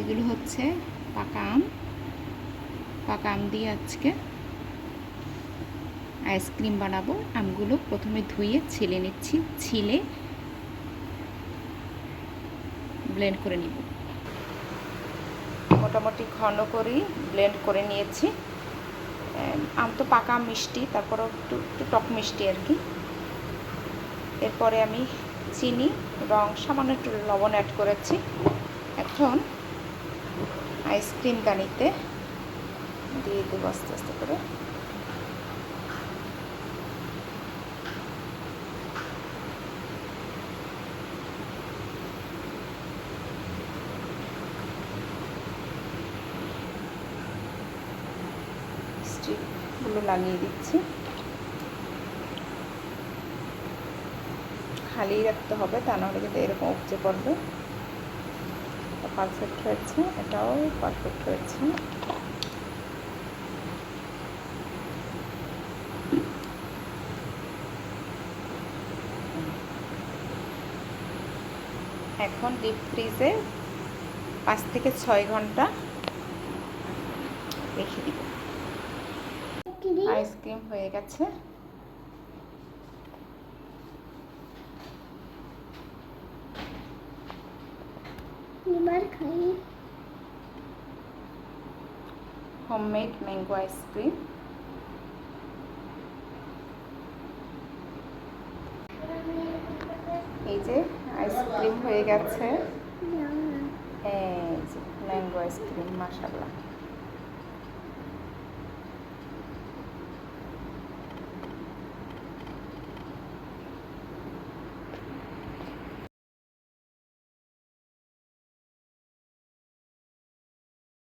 এগুলো হচ্ছে পাকা আম। পাকা আম দিয়ে আজকে আইসক্রিম বানাবো। আমগুলো প্রথমে ধুয়ে ছিলে নিচ্ছি। ছিলে ব্লেন্ড করে নিব। মোটামুটি ঘন করেই ব্লেন্ড করে নিয়েছি। আম তো পাকা মিষ্টি, তারপরেও একটু একটু টক মিষ্টি আর কি। এরপরে আমি চিনি এবং সামান্য একটু লবণ অ্যাড করেছি। এখন আইসক্রিম দানিতে দিয়ে দেবো আস্তে আস্তে করে। স্টিকগুলো লাগিয়ে দিচ্ছি। খালি রাখতে হবে, তা নাহলে কিন্তু এরকম উপচে পড়বে। পারফেক্ট হয়েছে এটাও পারফেক্ট হয়েছে। এখন ডিপ ফ্রিজে পাঁচ থেকে ছয় ঘণ্টা রেখে দিব। আইসক্রিম হয়ে গেছে। এবার খাই। হোমমেড ম্যাঙ্গো আইসক্রিম এই যে আইসক্রিম হয়ে গেছে। ম্যাঙ্গো আইসক্রিম মাসাল্লাহ